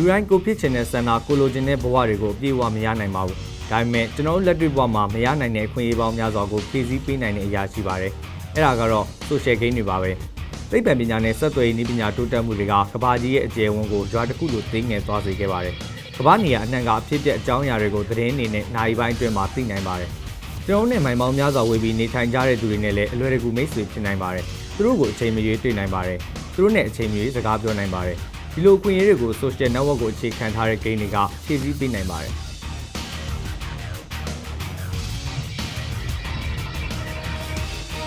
လူတိုင်းကိုဖြစ်ချင်တဲ့ဆန္ဒကိုလိုချင်တဲ့ဘဝတွေကိုအပြည့်အဝမရနိုင်ပါဘူးဒါပေမဲ့ကျွန်တော်တို့လက်တွေ့ဘဝမှာမရနိုင်တဲ့အခွင့်အရေးပေါင်းများစွာကိုဖြည့်ဆည်းပေးနိုင်တဲ့အရာရှိပါတယ်အဲ့ဒါကတော့ social game တွေပါပဲသိပ္ပံပညာနဲ့စက်သွယ်ရေးနည်းပညာတိုးတက်မှုတွေကကဘာကြီးရဲ့အကျယ်အဝန်းကိုကြွားတစ်ခုလိုသိငယ်သွားစေခဲ့ပါတယ်ကဘာနေရအနှံ့ကအဖြစ်တဲ့အကြောင်းအရာတွေကိုသတင်းအနေနဲ့နိုင်ပိုင်းအတွင်းမှာသိနိုင်ပါတယ်ကျွန်တော်တို့နဲ့မိုင်ပေါင်းများစွာဝေပြီးနေထိုင်ကြတဲ့သူတွေနဲ့လည်းအလွယ်တကူမိတ်ဆွေဖြစ်နိုင်ပါတယ်သူတို့ကိုအချိန်မရွေးတွေ့နိုင်ပါတယ်သူတို့နဲ့အချိန်မရွေးစကားပြောနိုင်ပါတယ် ဒီလိုအခွင့်အရေးတွေကို social network ကိုအခြေခံထားတဲ့ game တွေကဖြည့်ဆည်းပေးနိုင်ပါတယ်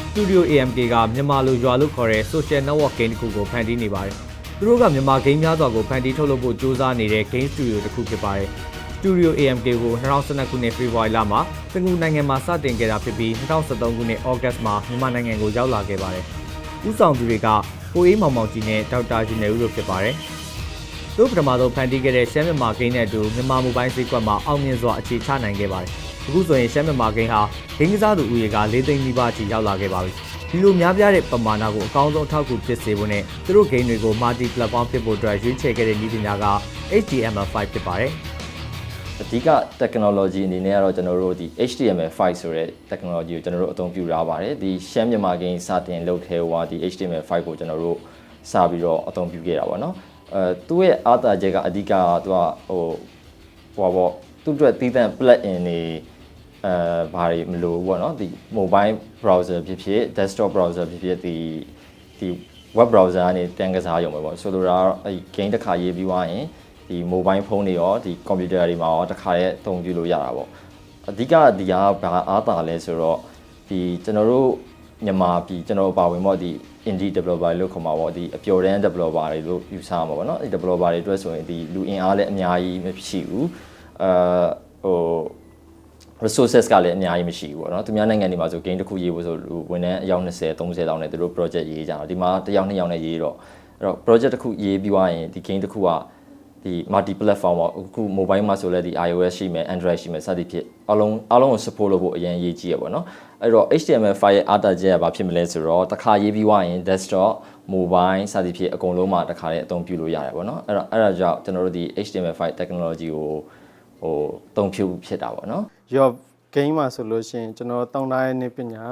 Studio AMK ကမြန်မာလိုရွာလို့ခေါ်တဲ့ social network game တစ်ခုကိုဖန်တီးနေပါတယ်။သူတို့ကမြန်မာ game များစွာကိုဖန်တီးထုတ်လုပ်ဖို့ကြိုးစားနေတဲ့ game studio တစ်ခုဖြစ်ပါတယ်။ Studio AMK ကို2012ခုနှစ်ဖေဖော်ဝါရီလမှာစင်ကာပူနိုင်ငံမှာစတင်ခဲ့တာဖြစ်ပြီး2013ခုနှစ်ဩဂတ်မှာမြန်မာနိုင်ငံကိုရောက်လာခဲ့ပါတယ်။ဦးဆောင်သူတွေကကိုအေးမောင်မောင်ကြီးနဲ့ဒေါက်တာဂျင်နယ်ဦးတို့ဖြစ်ပါတယ်။ သူပထမဆုံးဖန်တီးခဲ့တဲ့ရှမ်းမြန်မာဂိမ်းနဲ့အတူမြန်မာမိုဘိုင်းဈေးကွက်မှာအောင်မြင်စွာအခြေချနိုင်ခဲ့ပါတယ်။အခုဆိုရင်ရှမ်းမြန်မာဂိမ်းဟာဂိမ်းကစားသူဦးရေက၄သိန်းနီးပါးအထိရောက်လာခဲ့ပါပြီ။ဒီလိုများပြားတဲ့ပမာဏကိုအကောင်းဆုံးအထောက်အကူဖြစ်စေဖို့နဲ့သူတို့ဂိမ်းတွေကို multi platform ဖြစ်ဖို့အတွက်ရွေးချယ်ခဲ့တဲ့နည်းပညာက HTML5 ဖြစ်ပါတယ်။အဓိက technology အနေနဲ့ကတော့ကျွန်တော်တို့ဒီ HTML5 ဆိုတဲ့ technology ကိုကျွန်တော်တို့အသုံးပြုထားပါတယ်ဒီရှမ်းမြန်မာ game စတင်လုပ်ခဲ့ဟိုကဒီ HTML5 ကိုကျွန်တော်တို့စပြီးတော့အသုံးပြုခဲ့တာပေါ့နော် အဲသူ့ရဲ့အားသာချက်ကအဓိကကသူကဟိုဟိုပေါ့သူ့အတွက်တည်တံ့ plug-in တွေအဲဘာတွေမလိုဘူးပေါ့နော်ဒီ mobile browser ဖြစ်ဖြစ် desktop browser ဖြစ်ဖြစ်ဒီဒီ web browser ကနေတန်းကစားရုံပဲပေါ့ဆိုလိုတာကတော့အဲ game တစ်ခါရေးပြီးသွားရင်ဒီ mobile phone တွေရောဒီ computer တွေမှာရောတစ်ခါရဲ့အသုံးပြုလို့ရတာပေါ့အဓိကဒီကဘာအားသာလဲဆိုတော့ဒီကျွန်တော်တို့မြန်မာပြည်ကျွန်တော်ပါဝင်ပေါ့ဒီ indie developer လို့ခေါ်မှာပေါ့ဒီအပျော်တမ်း developer တွေလို့ယူဆမှာပေါ့နော်ဒီ developer တွေအတွက်ဆိုရင်ဒီလူအင်အားလည်းအများကြီးမရှိဘူးအာဟို resources ကလည်းအများကြီးမရှိဘူးပေါ့နော်သူများနိုင်ငံတွေမှာဆို game တစ်ခုရေးဖို့ဆိုလူဝန်ထမ်းအယောက်20 30တောင်းနဲ့သူတို့ project ရေးကြတာဒီမှာတစ်ယောက်နှစ်ယောက်နဲ့ရေးတော့အဲ့တော့ project တစ်ခုရေးပြီးသွားရင်ဒီ game တစ်ခုက ဒီ multi platform ပေါ့အခု mobile မှာဆိုလဲဒီ iOS ရှိမယ် Android ရှိမယ်စသည်ဖြင့်အလုံးအလုံးကို support လုပ်ဖို့အရင်ရေးကြည့်ရပေါ့နော်အဲ့တော့ HTML5 ရဲ့အားတာချက်ကဘာဖြစ်မလဲဆိုတော့တစ်ခါရေးပြီးသွားရင် desktop mobile စသည်ဖြင့်အကုန်လုံးမှာတစ်ခါလေးအသုံးပြုလို့ရတယ်ပေါ့နော်အဲ့တော့အဲ့ဒါကြောင့်ကျွန်တော်တို့ဒီ HTML5 technology ကိုဟိုအသုံးပြုဖြစ်တာပေါ့နော် your game မှာဆိုလို့ရှိရင်ကျွန်တော်တောင်းထားတဲ့နေပညာ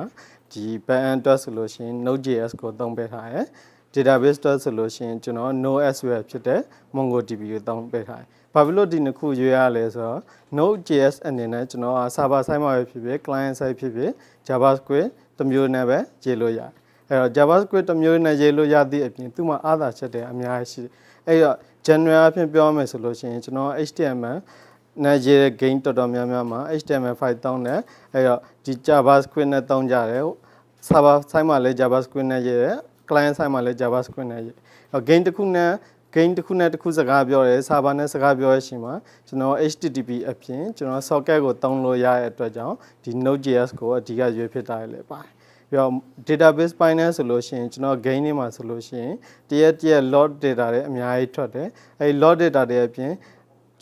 ဒီ back end အတွက်ဆိုလို့ရှိရင် Node.js ကိုသုံးပေးထားရယ် database အတွက်ဆိုလို့ရှိရင်ကျွန်တော် NoSQL ဖြစ်တဲ့ MongoDB ကိုသုံးပေးထားတယ်။ဘာဖြစ်လို့ဒီနှစ်ခုရွေးရလဲဆိုတော့ Node.js အနေနဲ့ကျွန်တော်က server side မှာပဲဖြစ်ဖြစ် client side ဖြစ်ဖြစ် JavaScript တစ်မျိုးနဲ့ပဲရေးလို့ရတယ်။အဲ့တော့ JavaScript တစ်မျိုးနဲ့ရေးလို့ရသည့်အပြင်သူ့မှာအားသာချက်တွေအများကြီးရှိတယ်။အဲ့တော့ general အဖြစ်ပြောမယ်ဆိုလို့ရှိရင်ကျွန်တော် HTML နဲ့ရေးတဲ့ game တော်တော်များများမှာ HTML5 တောင်းတယ်အဲ့တော့ဒီ JavaScript နဲ့တောင်းကြတယ် server side မှာလည်း JavaScript နဲ့ရေးတယ် client side မှာလည်း JavaScript နဲ့ရေးအဲ့ game တစ်ခုနဲ့ game တစ်ခုနဲ့တစ်ခုစကားပြောတယ် server နဲ့စကားပြောရရှိမှာကျွန်တော် HTTP အပြင်ကျွန်တော် socket ကိုတောင်းလို့ရတဲ့အတွက်ကြောင့်ဒီ Node.js ကိုအဓိကရွေးဖြစ်တာလည်းပါတယ်ပြီးတော့ database ပိုင်းနဲ့ဆိုလို့ရှိရင်ကျွန်တော် gain တွေမှာဆိုလို့ရှိရင်တရက်တရက် log data တွေအများကြီးထွက်တယ်အဲဒီ log data တွေအပြင်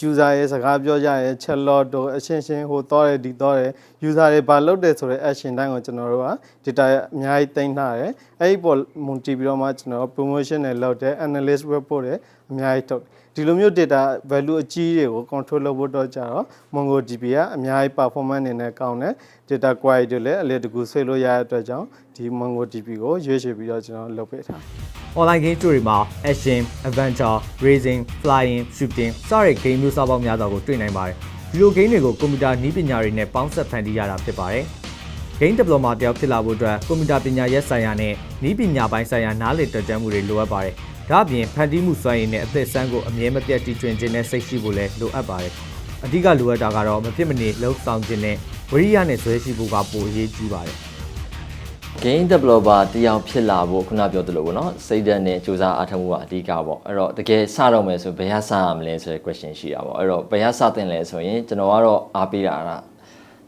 user ရဲ့စကားပြောကြရဲ့ chat log တို့အချင်းချင်းဟိုတော့တယ်ဒီတော့တယ် user တွေဘာလုပ်တယ်ဆိုတဲ့ action တိုင်းကိုကျွန်တော်တို့က data အများကြီးတင်ထားတယ်အဲ့ဒီပေါ်မူတည်ပြီးတော့မှကျွန်တော် promotion တွေလုပ်တယ် analyst report တွေ အများကြီးထုတ်ဒီလိုမျိုး data value အကြီးတွေကို control လုပ်ဖို့တော့ကြတော့ MongoDB ကအများကြီး performance အနေနဲ့ကောင်းတယ် data query တွေလည်းအလေတကူဆွဲလို့ရတဲ့အတွက်ကြောင့်ဒီ MongoDB ကိုရွေးချယ်ပြီးတော့ကျွန်တော်လုပ်ပေးထားတယ် online game တွေမှာ action, adventure, racing, flying, shooting စတဲ့ game မျိုးစားပေါင်းများစွာကိုတွေ့နိုင်ပါတယ်။ဒီလို game တွေကိုကွန်ပျူတာနည်းပညာတွေနဲ့ပေါင်းစပ်ဖန်တီးရတာဖြစ်ပါတယ်။ game developer တယောက်ဖြစ်လာဖို့အတွက်ကွန်ပျူတာပညာရပ်ဆိုင်ရာနဲ့နည်းပညာပိုင်းဆိုင်ရာနားလည်တက်ကြွမှုတွေလိုအပ်ပါတယ်။ ဒါ့အပြင်ဖန်တီးမှုစွမ်းရည်နဲ့အသက်ဆန်းကိုအမြဲမပြတ်တည်ထွင်ခြင်းနဲ့စိတ်ရှိဖို့လည်းလိုအပ်ပါတယ်။အဓိကလိုအပ်တာကတော့မဖြစ်မနေလှုပ်ဆောင်ခြင်းနဲ့ဝိရိယနဲ့ဇွဲရှိဖို့ကပိုအရေးကြီးပါတယ်။ game developer တယောက်ဖြစ်လာဖို့ခုနပြောသလိုပေါ့နော်စိတ်ဓာတ်နဲ့စူးစမ်းအားထုတ်မှုကအဓိကပေါ့အဲ့တော့တကယ်စတော့မယ်ဆိုဘယ်ဟာစရမလဲဆိုတဲ့ question ရှိတာပေါ့အဲ့တော့ဘယ်ဟာစတင်လဲဆိုရင်ကျွန်တော်ကတော့အားပေးတာက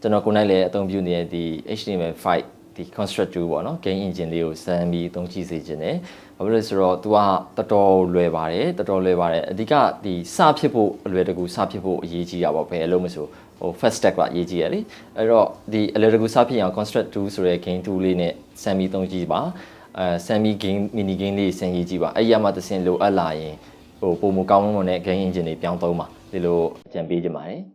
ကျွန်တော်ကိုယ်နိုင်လည်းအသုံးပြုနေတဲ့ဒီ HTML5 ဒီ construct tool ပေါ့နော် game engine လေးကိုစမ်းပြီးအသုံးကြည့်စေခြင်းနဲ့ဘာဖြစ်လို့လဲဆိုတော့ तू ကတော်တော်လွယ်ပါတယ်တော်တော်လွယ်ပါတယ်အဓိကဒီစဖြစ်ဖို့အလွယ်တကူစဖြစ်ဖို့အရေးကြီးတာပေါ့ဘယ်အလုံးမဆိုဟို first step ကအရေးကြီးရလေအဲ့တော့ဒီအလွယ်တကူစဖြစ်အောင် construct tool ဆိုတဲ့ game tool လေးနဲ့စမ်းပြီးသုံးကြည့်ပါအဲ semi game mini game လေးစမ်းရေးကြည့်ပါအဲ့ရမှတစ်စင်လိုအပ်လာရင်ဟိုပုံမကောင်းမွန်တဲ့ game engine တွေပြောင်းသုံးပါဒီလိုအကြံပေးချင်ပါတယ်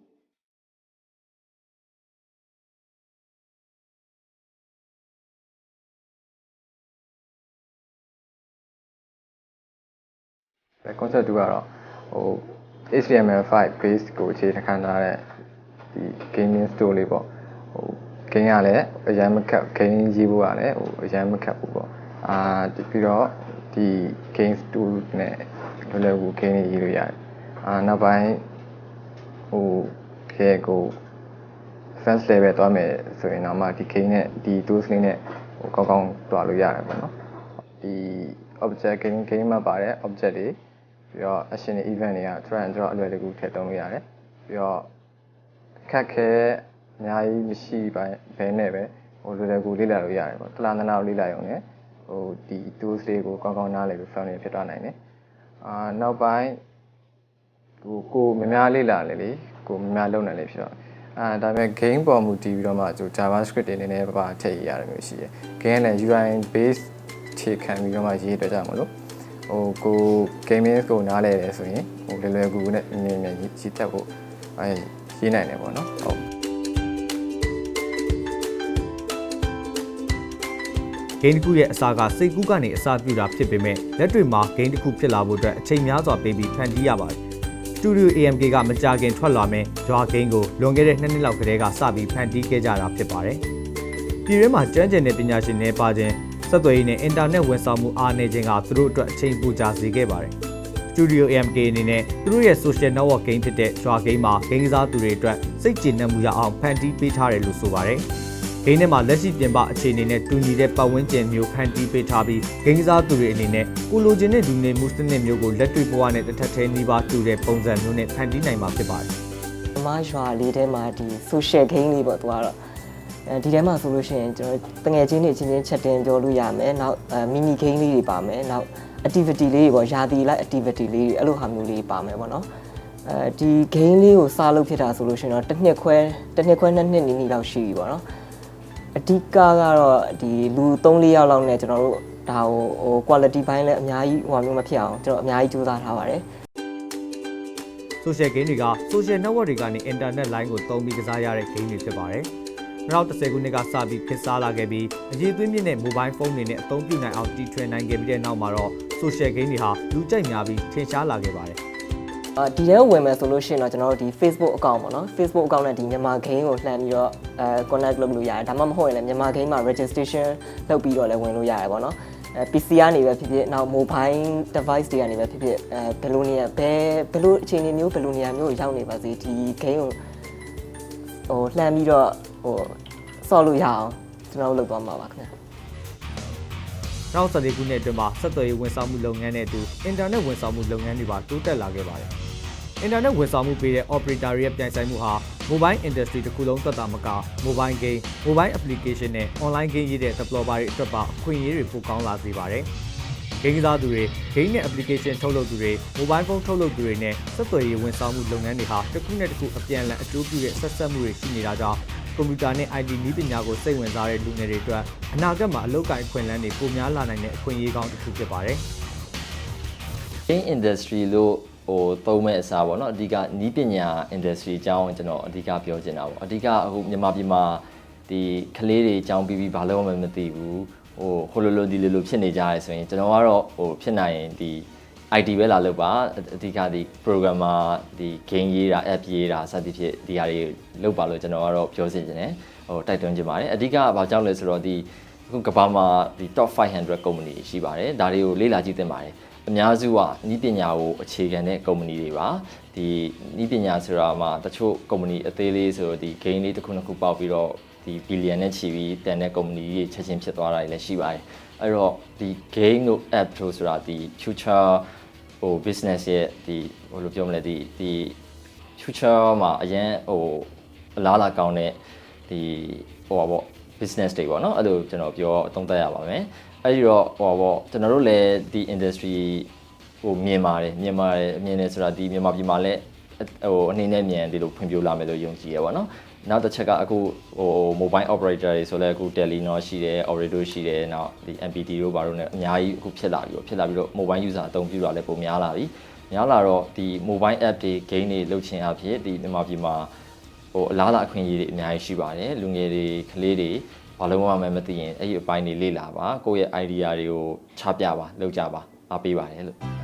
concept 2ကတော့ဟို HTML5 base ကိုအခြေခံထားတဲ့ဒီ gaming store လေးပေါ့ဟို game ကလည်းအရင်မခက် game ရေးဖို့ကလည်းဟိုအရင်မခက်ဘူးပေါ့အာပြီးတော့ဒီ game store နဲ့လွယ်လွယ်ကူ game တွေရေးလို့ရတယ်အာနောက်ပိုင်းဟိုခဲကို fans level သွားမယ်ဆိုရင်တော့မှဒီ game နဲ့ဒီ tools လေးနဲ့ဟိုကောင်းကောင်းတွားလို့ရတယ်ပေါ့နော်ဒီ object game game မှာပါတဲ့ object တွေ ပြီးတော့ action တွေ event တွေက drag and drop အလွယ်တကူထည့်သုံးလို့ရတယ်ပြီးတော့ခက်ခဲအများကြီးမရှိပါဘဲနဲ့ပဲဟိုလွယ်လွယ်ကူလေ့လာလို့ရတယ်ပေါ့တလားနနာလေ့လာရုံနဲ့ဟိုဒီ tools တွေကိုကောင်းကောင်းနားလည်ပြီး fan တွေဖြစ်သွားနိုင်တယ်အာနောက်ပိုင်းဟိုကိုများများလေ့လာလေလေကိုများများလုပ်နိုင်လေဖြစ်တော့အာဒါပေမဲ့ game ပေါ်မူတည်ပြီးတော့မှကျို JavaScript တွေနည်းနည်းပါးပါထည့်ရရတယ်မျိုးရှိတယ် game နဲ့ UI base ခြေခံပြီးတော့မှရေးတော့ကြမှာလို့ ဟိုကို gaming ကိုနားလဲတယ်ဆိုရင်ဟိုလွယ်လွယ်ကူကူနဲ့အမြင်မြင်ရေးတတ်ဖို့အဲရေးနိုင်တယ်ပေါ့နော်ဟုတ်ဂိမ်းတစ်ခုရဲ့အစာကစိတ်ကူးကနေအစာပြူတာဖြစ်ပေမဲ့လက်တွေမှာဂိမ်းတစ်ခုဖြစ်လာဖို့အတွက်အချိန်များစွာပေးပြီးဖန်တီးရပါတယ်။ Studio AMK ကမကြာခင်ထွက်လာမယ်ဂျွာဂိမ်းကိုလွန်ခဲ့တဲ့နှစ်နှစ်လောက်ကတည်းကစပြီးဖန်တီးခဲ့ကြတာဖြစ်ပါတယ်။ပြည်တွင်းမှာကျွမ်းကျင်တဲ့ပညာရှင်တွေပါခြင်း ဆက်သွယ်ရေးနဲ့အင်တာနက်ဝန်ဆောင်မှုအားနည်းခြင်းကသူတို့အတွက်အချိန်ပူကြာစေခဲ့ပါတယ်။ Studio AMK အနေနဲ့သူတို့ရဲ့ social network game ဖြစ်တဲ့ Jwa Game မှာဂိမ်းကစားသူတွေအတွက်စိတ်ကျေနပ်မှုရအောင်ဖန်တီးပေးထားတယ်လို့ဆိုပါတယ်။ဂိမ်းထဲမှာလက်ရှိပြင်ပအခြေအနေနဲ့တူညီတဲ့ပတ်ဝန်းကျင်မျိုးဖန်တီးပေးထားပြီးဂိမ်းကစားသူတွေအနေနဲ့ကိုလိုချင်တဲ့လူနေမှုစနစ်မျိုးကိုလက်တွေ့ဘဝနဲ့တစ်ထပ်သေးနှီးပါတူတဲ့ပုံစံမျိုးနဲ့ဖန်တီးနိုင်မှာဖြစ်ပါတယ်။အမရွာလေးထဲမှာဒီ social game လေးပေါ့သူကတော့ အဲဒီထဲမှာဆိုလို့ရှိရင်ကျွန်တော်တငယ်ချင်းတွေချင်းချင်းချက်တင်ပြောလို့ရမယ်နောက်အဲ mini game လေးတွေပါမယ်နောက် activity လေးတွေပေါ့ရာသီလိုက် activity လေးတွေအဲ့လိုဟာမျိုးလေးပါမယ်ပေါ့နော်အဲဒီ game လေးကိုစားလုပ်ဖြစ်တာဆိုလို့ရှိရင်တော့တစ်နှစ်ခွဲတစ်နှစ်ခွဲနှစ်နှစ်နီးနီးလောက်ရှိပြီပေါ့နော်အဓိကကတော့ဒီလူ3-4ယောက်လောက်နဲ့ကျွန်တော်တို့ဒါဟိုဟို quality ဘိုင်းလည်းအများကြီးဟိုမျိုးမဖြစ်အောင်ကျွန်တော်အများကြီးကြိုးစားထားပါတယ် social game တွေက social network တွေကနေ internet line ကိုသုံးပြီးကစားရတဲ့ game တွေဖြစ်ပါတယ်။ 2010ခုနှစ်ကစပြီးခေတ်စားလာခဲ့ပြီးအရေးသွင်းမြင့်တဲ့ mobile phone တွေနဲ့အသုံးပြုနိုင်အောင်တီထွင်နိုင်ခဲ့ပြီးတဲ့နောက်မှာတော့ social game တွေဟာလူကြိုက်များပြီးထင်ရှားလာခဲ့ပါတယ်။အာဒီထဲကိုဝင်မယ်ဆိုလို့ရှိရင်တော့ကျွန်တော်တို့ဒီ Facebook account ပေါ့နော် Facebook account နဲ့ဒီမြန်မာ game ကိုလှမ်းပြီးတော့အဲ connect လုပ်လို့ရတယ်ဒါမှမဟုတ်ရင်လည်းမြန်မာ game မှာ registration လုပ်ပြီးတော့လည်းဝင်လို့ရတယ်ပေါ့နော်အဲ PC ကနေပဲဖြစ်ဖြစ်နောက် mobile device တွေကနေပဲဖြစ်ဖြစ်အဲဘယ်လိုနေရာဘယ်ဘယ်လိုအခြေအနေမျိုးဘယ်လိုနေရာမျိုးကိုရောက်နေပါစေဒီ game ကိုဟိုလှမ်းပြီးတော့ ဟိုဆော့လို့ရအောင်ကျွန်တော်တို့လုပ်သွားမှာပါခင်ဗျာ2014ခုနှစ်အတွင်းမှာဆက်သွယ်ရေးဝန်ဆောင်မှုလုပ်ငန်းနဲ့အတူအင်တာနက်ဝန်ဆောင်မှုလုပ်ငန်းတွေပါတိုးတက်လာခဲ့ပါတယ်။အင်တာနက်ဝန်ဆောင်မှုပေးတဲ့ operator တွေရဲ့ပြိုင်ဆိုင်မှုဟာ mobile industry တစ်ခုလုံးသက်သာမက mobile game, mobile application နဲ့ online game ရေးတဲ့ developer တွေအတွက်ပါအခွင့်အရေးတွေပိုကောင်းလာစေပါတယ်။ game ကစားသူတွေ game နဲ့ application ထုတ်လုပ်သူတွေ mobile phone ထုတ်လုပ်သူတွေနဲ့ဆက်သွယ်ရေးဝန်ဆောင်မှုလုပ်ငန်းတွေဟာတစ်ခုနဲ့တစ်ခုအပြန်အလှန်အကျိုးပြုတဲ့ဆက်ဆက်မှုတွေရှိနေတာကြောင့် ကွန်ပျူတာနဲ့ IT နည်းပညာကိုစိတ်ဝင်စားတဲ့လူငယ်တွေအတွက်အနာဂတ်မှာအလုပ်ကိုင်အခွင့်အလမ်းတွေပိုများလာနိုင်တဲ့အခွင့်အရေးကောင်းတစ်ခုဖြစ်ပါတယ် game industry လို့ဟိုသုံးမဲ့အစားပေါ့နော်အဓိကနီးပညာ industry အကြောင်းကျွန်တော်အဓိကပြောချင်တာပေါ့အဓိကအခုမြန်မာပြည်မှာဒီကလေးတွေအကြောင်းပြီးပြီးဘာလို့မှမသိဘူးဟိုဟိုလိုလိုဒီလိုလိုဖြစ်နေကြရဲဆိုရင်ကျွန်တော်ကတော့ဟိုဖြစ်နိုင်ရင်ဒီ IT ပဲလာလုပ်ပါအဓိကဒီ programmer ဒီ game ရေးတာ app ရေးတာစသဖြင့်ဒီဟာတွေလုပ်ပါလို့ကျွန်တော်ကတော့ပြောစီခြင်းတယ်ဟိုတိုက်တွန်းခြင်းပါတယ်အဓိကဘာကြောင့်လဲဆိုတော့ဒီအခုကမ္ဘာမှာဒီ top 500 company ရှိပါတယ်ဒါတွေကိုလေ့လာကြည့်သင့်ပါတယ်အများစုကဤပညာကိုအခြေခံတဲ့ company တွေပါဒီဤပညာဆိုတာမှာတချို့ company အသေးလေးဆိုတော့ဒီ game လေးတစ်ခုနှစ်ခုပေါက်ပြီးတော့ဒီ billion နဲ့ချီပြီးတန်တဲ့ company တွေချက်ချင်းဖြစ်သွားတာတွေလည်းရှိပါတယ်အဲ့တော့ဒီ game တို့ app တို့ဆိုတာဒီ future ဟို business ရဲ့ဒီဟိုလိုပြောမလဲဒီဒီ future မှာအရင်ဟိုအလားအလာကောင်းတဲ့ဒီဟိုပါပေါ့ business တွေပေါ့နော်အဲ့လိုကျွန်တော်ပြောအသုံးသပ်ရပါမယ်အဲ့ဒီတော့ဟိုပါပေါ့ကျွန်တော်တို့လည်းဒီ industry ဟိုမြင်ပါတယ်မြင်ပါတယ်အမြင်နေဆိုတာဒီမြန်မာပြည်မှာလည်းဟိုအနေနဲ့မြန်ဒီလိုဖွံ့ဖြိုးလာမယ်လို့ယုံကြည်ရပါတော့ နောက်တစ်ချက်ကအခုဟို mobile operator တွေဆိုလဲအခု Telenor ရှိတယ် Ooredoo ရှိတယ်နောက်ဒီ MPT တို့ဘာလို့ ਨੇ အများကြီးအခုဖြစ်လာပြီးတော့ဖြစ်လာပြီးတော့ mobile user အသုံးပြုတာလည်းပုံများလာပြီများလာတော့ဒီ mobile app တွေ game တွေလုပ်ချင်အဖြစ်ဒီမြန်မာပြည်မှာဟိုအလားအလာအခွင့်အရေးတွေအများကြီးရှိပါတယ်လူငယ်တွေကလေးတွေဘာလို့မှမသိရင်အဲ့ဒီအပိုင်းတွေလေ့လာပါကိုယ့်ရဲ့ idea တွေကိုချပြပါလုပ်ကြပါအားပေးပါတယ်လို့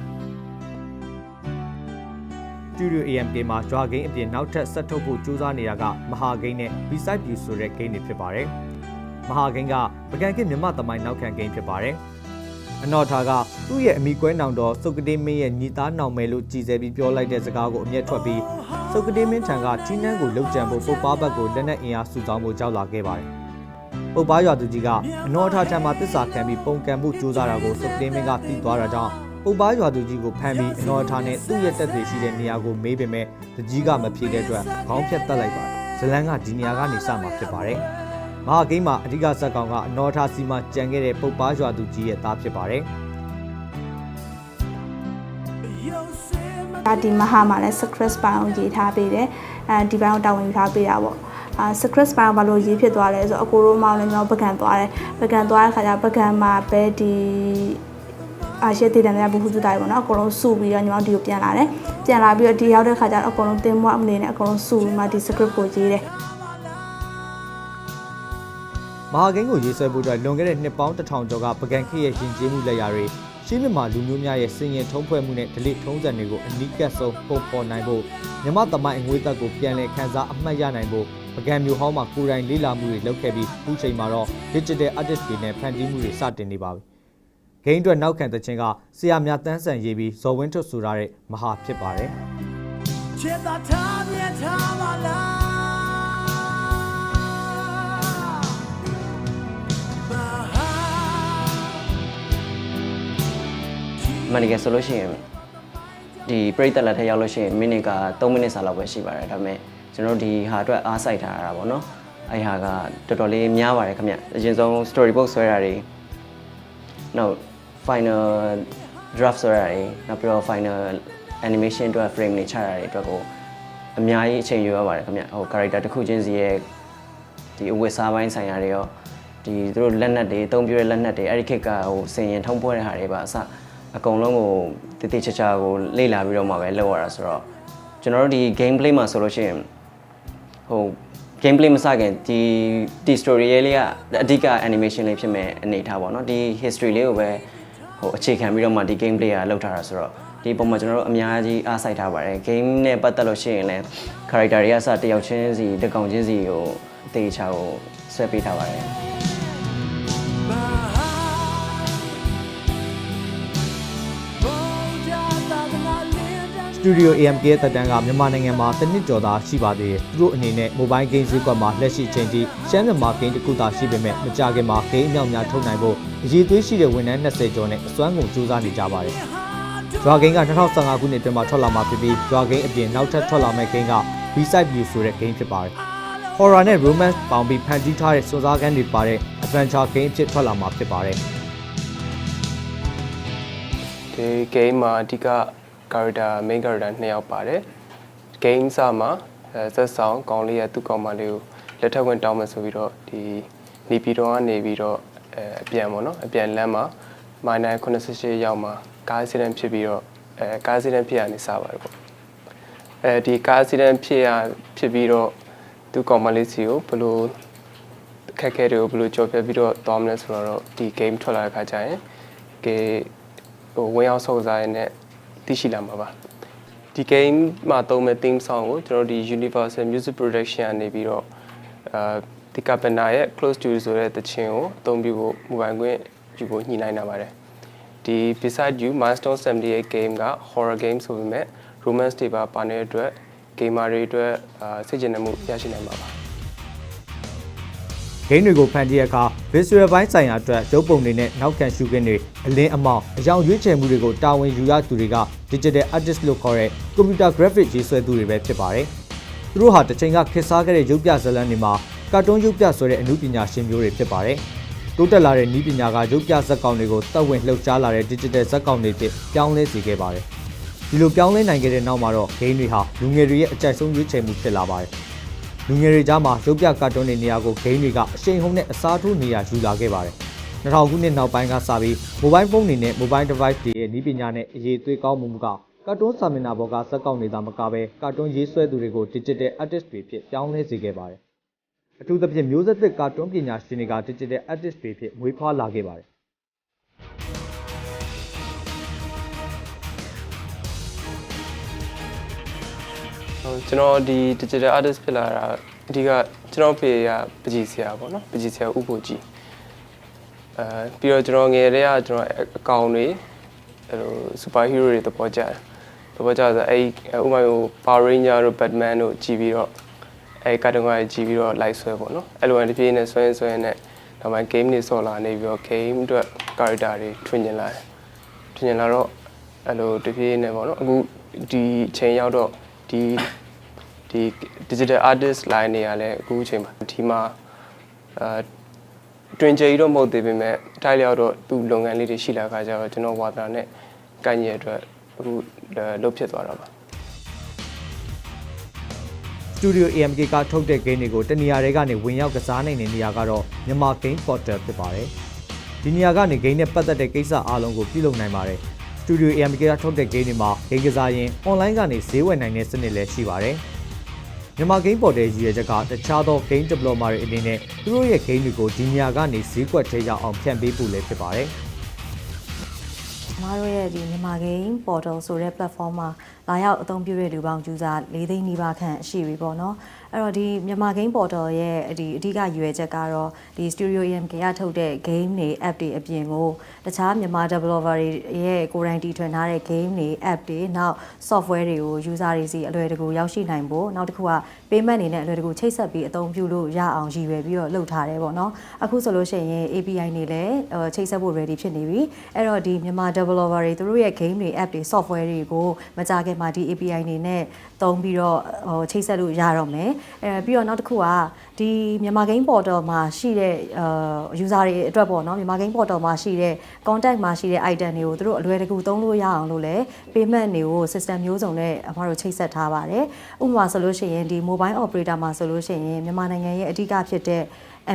Studio AMK မှာ Java Game အပြင်နောက်ထပ်ဆက်ထုတ်ဖို့ကြိုးစားနေတာကမဟာ Game နဲ့ Beside View ဆိုတဲ့ game တွေဖြစ်ပါတယ်။မဟာ Game ကပကံကစ်မြမသမိုင်းနောက်ခံ game ဖြစ်ပါတယ်။အနော်ထာကသူ့ရဲ့အမိကွဲနောင်တော်စုတ်ကတိမင်းရဲ့ညီသားနောင်မယ်လို့ကြည်စဲပြီးပြောလိုက်တဲ့စကားကိုအမျက်ထွက်ပြီးစုတ်ကတိမင်းထံကချီးနှန်းကိုလှုပ်ကြံဖို့ပုပ်ပါဘက်ကိုလက်နက်အင်အားစုဆောင်းဖို့ကြောက်လာခဲ့ပါတယ်။ပုပ်ပါရွာသူကြီးကအနော်ထာထံမှာတစ္ဆာခံပြီးပုံကံမှုကြိုးစားတာကိုစုတ်ကတိမင်းကသိသွားတာကြောင့် ပုပ်ပါရွာသူကြီးကိုဖမ်းပြီးအနော်ထားနဲ့သူ့ရဲ့တက်တွေရှိတဲ့နေရာကိုမေးပေမဲ့တကြီးကမဖြေတဲ့အတွက်ခေါင်းဖြတ်တက်လိုက်ပါတယ်။ဇလန်းကဒီနေရာကနေစမှာဖြစ်ပါတယ်။မဟာကိန်းမှာအဓိကဇက်ကောင်ကအနော်ထားစီမှာကြံခဲ့တဲ့ပုပ်ပါရွာသူကြီးရဲ့သားဖြစ်ပါတယ်။ဒါဒီမဟာမှာလည်း script ပိုင်းကိုရေးထားပေးတယ်အဲဒီပိုင်းကိုတာဝန်ယူထားပေးတာပေါ့အာ script ပိုင်းကဘာလို့ရေးဖြစ်သွားလဲဆိုတော့အကိုရိုမောင်လည်းကျွန်တော်ပကံသွားတယ်ပကံသွားတဲ့ခါကျပကံမှာပဲဒီ အာရှတည်တယ်များဘူးသူတိုင်းပေါ့နော်အကုန်လုံးစုပြီးတော့ညီမတို့ဒီကိုပြန်လာတယ်ပြန်လာပြီးတော့ဒီရောက်တဲ့ခါကျတော့အကုန်လုံးတင်မွအနေနဲ့အကုန်လုံးစုပြီးမှဒီ script ကိုရေးတယ်မဟာကိန်းကိုရေးဆွဲဖို့အတွက်လွန်ခဲ့တဲ့နှစ်ပေါင်းတစ်ထောင်ကျော်ကပကံခေတ်ရဲ့ယဉ်ကျေးမှုလက်ရာတွေရှင်းမြန်မာလူမျိုးများရဲ့စင်ရင်ထုံးဖွဲ့မှုနဲ့ဒလိထုံးစံတွေကိုအနီးကပ်ဆုံးပုံဖော်နိုင်ဖို့မြမသမိုင်းအငွေသက်ကိုပြန်လည်ခန်းစားအမှတ်ရနိုင်ဖို့ပကံမျိုးဟောင်းမှာကိုယ်တိုင်လေ့လာမှုတွေလုပ်ခဲ့ပြီးအခုချိန်မှာတော့ digital artist တွေနဲ့ဖန်တီးမှုတွေစတင်နေပါပြီ။ ဂိမ်းအတွက်နောက်ခံတဲ့ချင်းကဆရာမြတန်းဆန်ရေးပြီးဇော်ဝင်းထွတ်ဆိုရတဲ့မဟာဖြစ်ပါတယ်။ချစ်သာထားမြတ်ထားပါလားမဟာအမှန်တကယ်ဆိုလို့ရှိရင်ဒီပရိသတ်လက်ထက်ရောက်လို့ရှိရင်မိနစ်က3မိနစ်စာလောက်ပဲရှိပါတယ်ဒါပေမဲ့ကျွန်တော်တို့ဒီဟာအတွက်အားစိုက်ထားရတာပေါ့နော်အဲ့ဟာကတော်တော်လေးများပါတယ်ခင်ဗျအရင်ဆုံး storybook ဆွဲတာတွေနောက် final draft ဆွဲတာတွေနောက်ပြီးတော့ final animation အတွက် frame တွေချတာတွေအတွက်ကိုအများကြီးအချိန်ယူရပါတယ်ခင်ဗျဟို character တစ်ခုချင်းစီရဲ့ဒီအဝတ်စားပိုင်းဆိုင်ရာတွေရောဒီသူတို့လက်နက်တွေအသုံးပြုတဲ့လက်နက်တွေအဲ့ဒီခေတ်ကဟိုစင်ရင်ထုံးပွဲတဲ့ဟာတွေပါအစအကုန်လုံးကိုတည်တည်ချာချာကိုလေ့လာပြီးတော့မှပဲလုပ်ရတာဆိုတော့ကျွန်တော်တို့ဒီ gameplay မှာဆိုလို့ရှိရင်ဟို gameplay မစခင်ဒီဒီ story ရေးလေးကအဓိက animation လေးဖြစ်မဲ့အနေထားပေါ့နော်ဒီ history လေးကိုပဲ ဟိုအခြေခံပြီးတော့မှဒီ gameplay ကလောက်ထားတာဆိုတော့ဒီပုံမှာကျွန်တော်တို့အများကြီးအားစိုက်ထားပါတယ် game နဲ့ပတ်သက်လို့ရှိရင်လည်း character တွေကစတယောက်ချင်းစီတစ်ကောင်ချင်းစီကိုအသေးချာကိုဆွဲပေးထားပါတယ် စတူဒီယို AMK ရဲ့တက်တန်းကမြန်မာနိုင်ငံမှာတစ်နှစ်ကျော်သာရှိပါသေးတယ်။သူတို့အနေနဲ့ mobile game ဈေးကွက်မှာလက်ရှိချိန်ထိရှမ်းမြန်မာ game တစ်ခုသာရှိပေမဲ့မကြခင်မှာ game အမြောက်များထုတ်နိုင်ဖို့အရေးသွေးရှိတဲ့ဝန်ထမ်း20ကျော်နဲ့အစွမ်းကုန်စူးစမ်းနေကြပါတယ်။ Draw Game က2015ခုနှစ်အတွင်းမှာထွက်လာမှာဖြစ်ပြီး Draw Game အပြင်နောက်ထပ်ထွက်လာမယ့် game က B-Side View ဆိုတဲ့ game ဖြစ်ပါတယ်။ Horror နဲ့ Romance ပေါင်းပြီးဖန်တီးထားတဲ့စွမ်းစားခန်းတွေပါတဲ့ Adventure Game အဖြစ်ထွက်လာမှာဖြစ်ပါတယ်။ဒီ game မှာအဓိက character main character နှစ်ယောက်ပါတယ် game စမှာအဲဇက်ဆောင်ကောင်းလေးရဲ့သူ့ကောင်မလေးကိုလက်ထပ်ဝင်တောင်းမယ်ဆိုပြီးတော့ဒီနေပြည်တော်ကနေပြီးတော့အဲအပြန်ပေါ့နော်အပြန်လမ်းမှာမိုင်နိုင်88ရောက်မှာကား accident ဖြစ်ပြီးတော့အဲကား accident ဖြစ်ရနေစပါတယ်ပေါ့အဲဒီကား accident ဖြစ်ရဖြစ်ပြီးတော့သူ့ကောင်မလေးစီကိုဘယ်လိုခက်ခဲတွေကိုဘယ်လိုကြော်ဖြတ်ပြီးတော့သွားမလဲဆိုတော့ဒီ game ထွက်လာတဲ့ခါကျရင်ကေဟိုဝင်အောင်စုံစားရတဲ့ သိရှိလာမှာပါဒီ game မှာသုံးမဲ့ theme song ကိုကျွန်တော်ဒီ Universal Music Production ကနေပြီးတော့အာဒီကပနာရဲ့ Close to You ဆိုတဲ့တခြင်းကိုအသုံးပြုဖို့ mobile ခွင့်ယူဖို့ညှိနှိုင်းလာပါတယ်ဒီ Beside You Milestone 78 game က horror game ဆိုပေမဲ့ romance တွေပါပါနေတဲ့အတွက် gamer တွေအတွက်အာစိတ်ကျဉ်မှုရရှိနိုင်မှာပါဂိမ်းတွေကိုဖန်တီးရအခါ visual ဘိုင်းဆိုင်ရာအတွက်ရုပ်ပုံတွေနဲ့နောက်ခံရှုခင်းတွေအလင်းအမောင်အယောင်ရွေးချယ်မှုတွေကိုတာဝန်ယူရသူတွေက digital artist လို့ခေါ်တဲ့ computer graphic ရေးဆွဲသူတွေပဲဖြစ်ပါတယ်။သူတို့ဟာတစ်ချိန်ကခေတ်စားခဲ့တဲ့ရုပ်ပြဇာတ်လမ်းတွေမှာကာတွန်းရုပ်ပြဆိုတဲ့အမှုပညာရှင်မျိုးတွေဖြစ်ပါတယ်။တိုးတက်လာတဲ့နည်းပညာကရုပ်ပြဇာတ်ကောင်တွေကိုတက်ဝင်လှုပ်ရှားလာတဲ့ digital ဇာတ်ကောင်တွေဖြစ်ပြောင်းလဲစေခဲ့ပါတယ်။ဒီလိုပြောင်းလဲနိုင်ခဲ့တဲ့နောက်မှာတော့ဂိမ်းတွေဟာလူငယ်တွေရဲ့အကြိုက်ဆုံးရွေးချယ်မှုဖြစ်လာပါတယ်။ လူငယ်တွေကြားမှာရုပ်ပြကာတွန်းတွေနေရာကိုဂိမ်းတွေကအရှိန်ဟုန်နဲ့အစားထိုးနေရာယူလာခဲ့ပါတယ်။2000ခုနှစ်နောက်ပိုင်းကစပြီး mobile phone တွေနဲ့ mobile device တွေရဲ့နည်းပညာနဲ့အရေးသွေးကောင်းမှုကကာတွန်းစာမျက်နှာပေါ်ကဇက်ကောက်နေတာမကဘဲကာတွန်းရေးဆွဲသူတွေကို digital artist တွေဖြစ်ပြောင်းလဲစေခဲ့ပါတယ်အထူးသဖြင့်မျိုးဆက်သစ်ကာတွန်းပညာရှင်တွေက digital artist တွေဖြစ်မွေးဖွားလာခဲ့ပါတယ် ကျွန်တော်ဒီ digital artist ဖြစ်လာတာအဓိကကျွန်တော်ဖေကပကြီးဆရာပေါ့နော်ပကြီးဆရာဥပ္ပိုလ်ကြီးအဲပြီးတော့ကျွန်တော်ငယ်တည်းကကျွန်တော်အကောင်တွေအဲလို super hero တွေသဘောကျတယ်သဘောကျဆိုအဲ့ဥပမာဟို Power Ranger တို့ Batman တို့ကြည်ပြီးတော့အဲ့ကာတွန်းကကြည်ပြီးတော့ live ဆွဲပေါ့နော်အဲ့လိုတစ်ပြေးနဲ့ဆွဲဆွဲနဲ့ဒါမှ game တွေဆော်လာနေပြီးတော့ game အတွက် character တွေထွင်ကျင်လာတယ်ထွင်ကျင်လာတော့အဲ့လိုတစ်ပြေးနဲ့ပေါ့နော်အခုဒီအချိန်ရောက်တော့ ဒီဒီ digital artist line တွေကလည်းအခုအချိန်မှာဒီမှာအာတွင်ကြကြီးတော့မဟုတ်သေးပေမဲ့ထိုင်လျောက်တော့သူ့လုပ်ငန်းလေးတွေရှိလာခါကျတော့ကျွန်တော်ဝါသနာနဲ့ကန့်ညက်အတွက်အခုလုတ်ဖြစ်သွားတာပါ Studio AMK ကထုတ်တဲ့ game တွေကိုတနေရာတွေကနေဝင်ရောက်ကစားနိုင်တဲ့နေရာကတော့မြန်မာ Game Portal ဖြစ်ပါတယ်။ဒီနေရာကနေ game နဲ့ပတ်သက်တဲ့ကိစ္စအားလုံးကိုပြုလုပ်နိုင်ပါတယ်။ Studio AMK ကထုတ်တဲ့ game တွေမှာ game ကစားရင် online ကနေဈေးဝယ်နိုင်တဲ့စနစ်လည်းရှိပါတယ်။မြန်မာ Game Portal ရည်ရွယ်ချက်ကတခြားသော game developer တွေအနေနဲ့သူတို့ရဲ့ game တွေကိုဒီနေရာကနေဈေးကွက်ထဲရောက်အောင်ဖြန့်ပေးဖို့လည်းဖြစ်ပါတယ်။ကျမတို့ရဲ့ဒီမြန်မာ game portal ဆိုတဲ့ platform မှာလာရောက်အသုံးပြုတဲ့လူပေါင်း user ၄သိန်းနီးပါးခန့်ရှိပြီပေါ့နော်အဲ့တော့ဒီမြန်မာ game portal ရဲ့ဒီအဓိကရွယ်ချက်ကတော့ဒီ Studio AMK ကထုတ်တဲ့ game တွေ app တွေအပြင်ကိုတခြားမြန်မာ developer တွေရဲ့ကိုယ်တိုင်တီထွင်ထားတဲ့ game တွေ app တွေနောက် software တွေကို user တွေစီအလွယ်တကူရောက်ရှိနိုင်ဖို့နောက်တစ်ခုက payment အနေနဲ့အလွယ်တကူချိတ်ဆက်ပြီးအသုံးပြုလို့ရအောင်ရည်ရွယ်ပြီးတော့လုပ်ထားတယ်ပေါ့နော်အခုဆိုလို့ရှိရင် API နေလည်းဟိုချိတ်ဆက်ဖို့ ready ဖြစ်နေပြီအဲ့တော့ဒီမြန်မာ developer တွေသူတို့ရဲ့ game တွေ app တွေ software တွေကိုမကြခင်မှာဒီ API နေနဲ့သုံးပြီးတော့ဟိုချိတ်ဆက်လို့ရတော့မယ်အဲပြီးတော့နောက်တစ်ခုကဒီမြန်မာ game portal မှာရှိတဲ့အာ user တွေအတွက်ပေါ့နော်မြန်မာ game portal မှာရှိတဲ့ contact မှာရှိတဲ့ item တွေကိုသူတို့အလွယ်တကူသုံးလို့ရအောင်လို့လဲ payment တွေကို system မျိုးစုံနဲ့အမတို့ချိတ်ဆက်ထားပါတယ်ဥပမာဆိုလို့ရှိရင်ဒီ mobile operator မှာဆိုလို့ရှိရင်မြန်မာနိုင်ငံရဲ့အဓိကဖြစ်တဲ့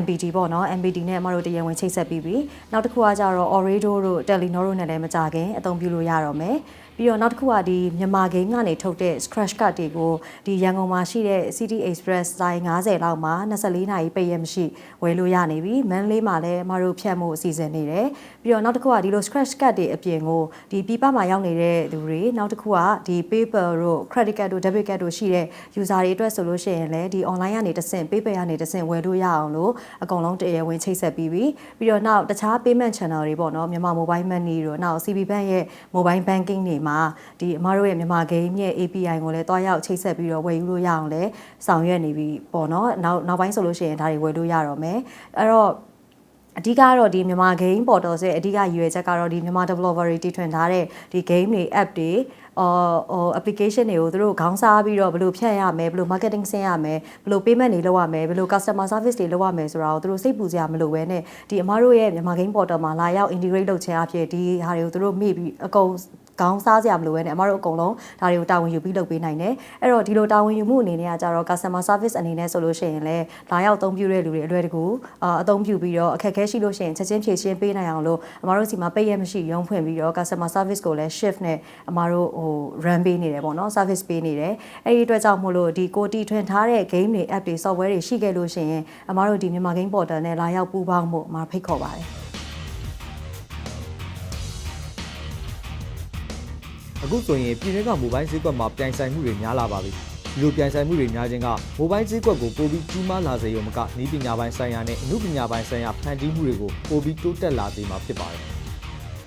MPT ပေါ့နော် MPT နဲ့အမတို့တရားဝင်ချိတ်ဆက်ပြီးပြီနောက်တစ်ခုကကြတော့ Oredo တို့ Telenor တို့နဲ့လည်းမကြခင်အသုံးပြုလို့ရတော့မယ် ပြီးတော့နောက်တစ်ခုကဒီမြန်မာ game ကနေထုတ်တဲ့ scratch card တွေကိုဒီရန်ကုန်မှာရှိတဲ့ City Express ဆိုင်90လောက်မှာ24နာရီပိတ်ရမရှိဝယ်လို့ရနေပြီမန္တလေးမှာလည်းအမတို့ဖြတ်မှုအစီအစဉ်နေတယ်ပြီးတော့နောက်တစ်ခုကဒီလို scratch card တွေအပြင်ကိုဒီပြပမှာရောက်နေတဲ့သူတွေနောက်တစ်ခုကဒီ PayPal တို့ credit card တို့ debit card တို့ရှိတဲ့ user တွေအတွက်ဆိုလို့ရှိရင်လည်းဒီ online ကနေတဆင့် PayPal ကနေတဆင့်ဝယ်လို့ရအောင်လို့အကုန်လုံးတရားဝင်ချိတ်ဆက်ပြီးပြီပြီးတော့နောက်တခြား payment channel တွေပေါ့နော်မြန်မာ mobile money တို့နောက် CB Bank ရဲ့ mobile banking တွေမှာဒီအမတို့ရဲ့မြန်မာ game ရဲ့ API ကိုလည်းတွားရောက်ချိတ်ဆက်ပြီးတော့ဝယ်ယူလို့ရအောင်လဲဆောင်ရွက်နေပြီပေါ့နော်နောက်နောက်ပိုင်းဆိုလို့ရှိရင်ဒါတွေဝယ်လို့ရတော့မယ်အဲ့တော့အဓိကတော့ဒီမြန်မာ game portal ရဲ့အဓိကရည်ရွယ်ချက်ကတော့ဒီမြန်မာ developer တွေတီထွင်ထားတဲ့ဒီ game တွေ app တွေအော်ဟို application တွေကိုသူတို့ခေါင်းစားပြီးတော့ဘယ်လိုဖြန့်ရမယ်ဘယ်လို marketing ဆင်းရမယ်ဘယ်လို payment တွေလုပ်ရမယ်ဘယ်လို customer service တွေလုပ်ရမယ်ဆိုတာကိုသူတို့စိတ်ပူစရာမလိုဘဲနဲ့ဒီအမားတို့ရဲ့မြန်မာ game portal မှာလာရောက် integrate လုပ်ခြင်းအဖြစ်ဒီဟာတွေကိုသူတို့မိပြီးအကုန် ခေါင်းစားစရာမလိုပဲねအမတို့အကုန်လုံးဒါတွေကိုတာဝန်ယူပြီးလုပ်ပေးနိုင်တယ်အဲ့တော့ဒီလိုတာဝန်ယူမှုအနေနဲ့ကကြတော့ customer service အနေနဲ့ဆိုလို့ရှိရင်လည်းလာရောက်အသုံးပြုတဲ့လူတွေအလွယ်တကူအာအသုံးပြုပြီးတော့အခက်အခဲရှိလို့ရှိရင်ချက်ချင်းဖြေရှင်းပေးနိုင်အောင်လို့အမတို့စီမှာပိတ်ရမရှိရုံးဖွင့်ပြီးတော့ customer service ကိုလည်း shift နဲ့အမတို့ဟို run ပေးနေတယ်ပေါ့နော် service ပေးနေတယ်အဲ့ဒီအတွက်ကြောင့်မို့လို့ဒီကိုတီထွင်ထားတဲ့ game တွေ app တွေ software တွေရှိခဲ့လို့ရှိရင်အမတို့ဒီမြန်မာ game portal နဲ့လာရောက်ပူးပေါင်းဖို့အမဖိတ်ခေါ်ပါတယ် အခုဆိုရင်ပြည်တွင်းကမိုဘိုင်းဈေးကွက်မှာပြိုင်ဆိုင်မှုတွေများလာပါပြီဒီလိုပြိုင်ဆိုင်မှုတွေများခြင်းကမိုဘိုင်းဈေးကွက်ကိုပိုပြီးကြီးမားလာစေရုံမကနည်းပညာပိုင်းဆိုင်ရာနဲ့အမှုပညာပိုင်းဆိုင်ရာဖန်တီးမှုတွေကိုပိုပြီးတိုးတက်လာစေမှာဖြစ်ပါတယ်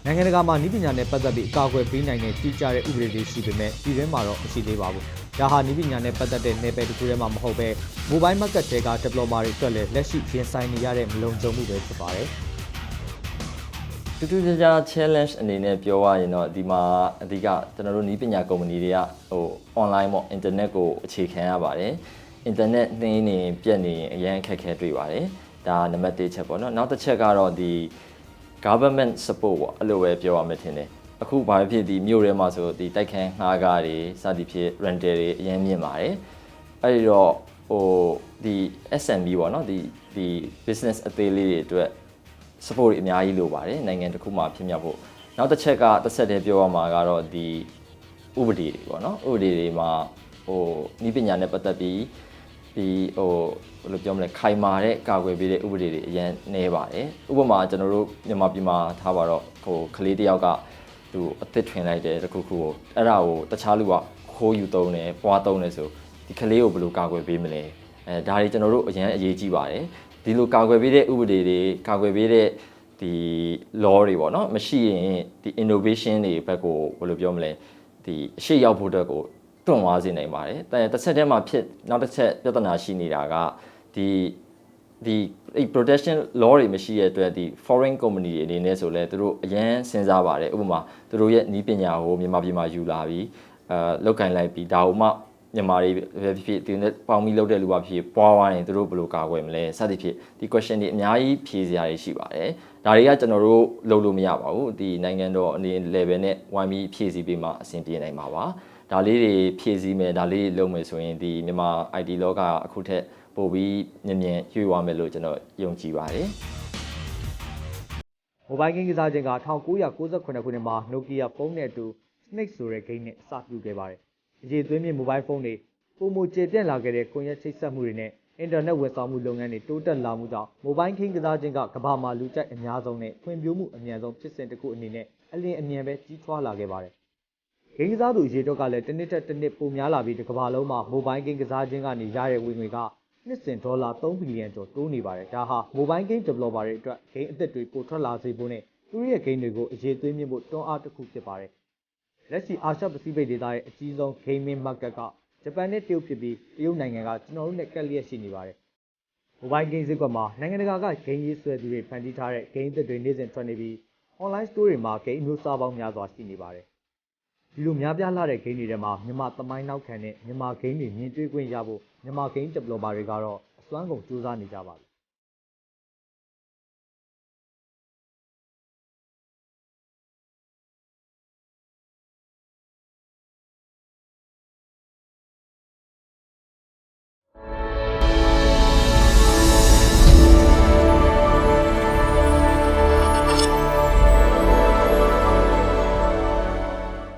နိုင်ငံတကာမှာနည်းပညာနဲ့ပတ်သက်ပြီးအကာအကွယ်ပေးနိုင်တဲ့ကြီးကြတဲ့ဥပဒေတွေရှိပေမဲ့ပြည်တွင်းမှာတော့မရှိသေးပါဘူးဒါဟာနည်းပညာနဲ့ပတ်သက်တဲ့နယ်ပယ်တစ်ခုတည်းမှာမဟုတ်ပဲမိုဘိုင်းမားကတ်တွေက developer တွေအတွက်လည်းလက်ရှိရင်ဆိုင်နေရတဲ့မလုံခြုံမှုတွေဖြစ်ပါတယ် တူတူကြကြ challenge အနေနဲ့ပြောရရင်တော့ဒီမှာအဓိကကျွန်တော်တို့နီးပညာကုမ္ပဏီတွေကဟို online ပေါ့ internet ကိုအခြေခံရပါတယ် internet နှင်းနေပြက်နေရင်အရင်အခက်ခဲတွေ့ပါတယ်ဒါနံပါတ်1ချက်ပေါ့နော်နောက်တစ်ချက်ကတော့ဒီ government support ပေါ့အဲ့လိုပဲပြောရမယ်ထင်တယ်အခုဘာဖြစ်ဒီမြို့ထဲမှာဆိုဒီတိုက်ခန်းငှားကားတွေစသည်ဖြင့် rental တွေအရင်မြင့်ပါတယ်အဲ့ဒီတော့ဟိုဒီ SMB ပေါ့နော်ဒီဒီ business အသေးလေးတွေအတွက် support တွေအများကြီးလိုပါတယ်နိုင်ငံတစ်ခုမှာဖြစ်မြောက်ဖို့နောက်တစ်ချက်ကတစ်ဆက်တည်းပြောရမှာကတော့ဒီဥပဒေတွေပေါ့နော်ဥပဒေတွေမှာဟိုဤပညာနဲ့ပတ်သက်ပြီးဒီဟိုဘယ်လိုပြောမလဲခိုင်မာတဲ့ကာကွယ်ပေးတဲ့ဥပဒေတွေအရင်နေပါတယ်ဥပမာကျွန်တော်တို့မြန်မာပြည်မှာထားပါတော့ဟိုကလေးတစ်ယောက်ကသူအသက်ထွင်လိုက်တယ်တခုခုကိုအဲ့ဒါကိုတခြားလူကခိုးယူသုံးတယ်ပွားသုံးတယ်ဆိုဒီကလေးကိုဘယ်လိုကာကွယ်ပေးမလဲအဲဒါတွေကျွန်တော်တို့အရင်အရေးကြီးပါတယ် ဒီလိုကာကွယ်ပေးတဲ့ဥပဒေတွေကာကွယ်ပေးတဲ့ဒီ law တွေပေါ့နော်မရှိရင်ဒီ innovation တွေဘက်ကိုဘယ်လိုပြောမလဲဒီအရှိရောက်ဖို့အတွက်ကိုတွန့်သွားစေနိုင်ပါတယ်តែတစ်ချက်တည်းမှာဖြစ်နောက်တစ်ချက်ပြဿနာရှိနေတာကဒီဒီအဲ့ protection law တွေမရှိတဲ့အတွက်ဒီ foreign company တွေအနေနဲ့ဆိုလဲသူတို့အရန်စဉ်းစားပါတယ်ဥပမာသူတို့ရဲ့ဤပညာကိုမြန်မာပြည်မှာယူလာပြီးအဲလောက်ကင်လိုက်ပြီးဒါကိုမှ မြန်မာတွေပဲဖြစ်ဖြစ်ဒီနဲ့ပေါင်းပြီးလုပ်တဲ့လူပါဖြစ်ဖြစ်ပွားသွားရင်သူတို့ဘယ်လိုကာကွယ်မလဲစသဖြင့်ဒီ question တွေအများကြီးဖြေစရာတွေရှိပါတယ်ဒါတွေကကျွန်တော်တို့လုပ်လို့မရပါဘူးဒီနိုင်ငံတော်အနေ level နဲ့ဝိုင်းပြီးဖြည့်ဆည်းပေးမှအဆင်ပြေနိုင်မှာပါဒါလေးတွေဖြည့်ဆည်းမယ်ဒါလေးတွေလုပ်မယ်ဆိုရင်ဒီမြန်မာ IT လောကအခုထက်ပိုပြီးမြင်မြင်ရွှေ့သွားမယ်လို့ကျွန်တော်ယုံကြည်ပါတယ်မိုဘိုင်းဂိမ်းကစားခြင်းက1998ခုနှစ်မှာ Nokia ဖုန်းနဲ့အတူ Snake ဆိုတဲ့ဂိမ်းနဲ့အစပြုခဲ့ပါတယ်။ အရေးသွင်းမြင့်မိုဘိုင်းဖုန်းတွေပုံမကျေပြန့်လာခဲ့တဲ့ကွန်ရက်ချိတ်ဆက်မှုတွေနဲ့အင်တာနက်ဝန်ဆောင်မှုလုပ်ငန်းတွေတိုးတက်လာမှုကြောင့်မိုဘိုင်းဂိမ်းကစားခြင်းကကမ္ဘာမှာလူကြိုက်အများဆုံးနဲ့ဖွံ့ဖြိုးမှုအမြန်ဆုံးဖြစ်စဉ်တစ်ခုအနေနဲ့အလင်းအမြန်ပဲကြီးထွားလာခဲ့ပါတယ်။ဂိမ်းကစားသူအရေးတော့ကလည်းတစ်နှစ်ထက်တစ်နှစ်ပိုများလာပြီးတစ်ကမ္ဘာလုံးမှာမိုဘိုင်းဂိမ်းကစားခြင်းကနေရတဲ့ဝင်ငွေကနှစ်စဉ်ဒေါ်လာ3ဘီလီယံကျော်တိုးနေပါတယ်။ဒါဟာ mobile game developer တွေအတွက်ဂိမ်းအသစ်တွေပိုထွက်လာစေဖို့နဲ့သူတို့ရဲ့ဂိမ်းတွေကိုအရေးသွင်းမြင့်ဖို့တွန်းအားတစ်ခုဖြစ်ပါတယ်။ လက်ရှိအာရှပစိဖိတ်ဒေသရဲ့အကြီးဆုံး gaming market ကဂျပန်နဲ့တရုတ်ဖြစ်ပြီးတရုတ်နိုင်ငံကကျွန်တော်တို့နဲ့ကပ်လျက်ရှိနေပါတယ်။ mobile game ဈေးကွက်မှာနိုင်ငံတကာကဂိမ်းရေးဆွဲသူတွေဖန်တီးထားတဲ့ဂိမ်းအသစ်တွေနေ့စဉ်ထွက်နေပြီး online store တွေမှာဂိမ်းအမျိုးအစားပေါင်းများစွာရှိနေပါတယ်။ဒီလိုများပြားလာတဲ့ဂိမ်းတွေထဲမှာမြန်မာသမိုင်းနောက်ခံတဲ့မြန်မာဂိမ်းတွေမြင်တွေ့ခွင့်ရဖို့မြန်မာဂိမ်း developer တွေကတော့အစွမ်းကုန်စူးစမ်းနေကြပါပြီ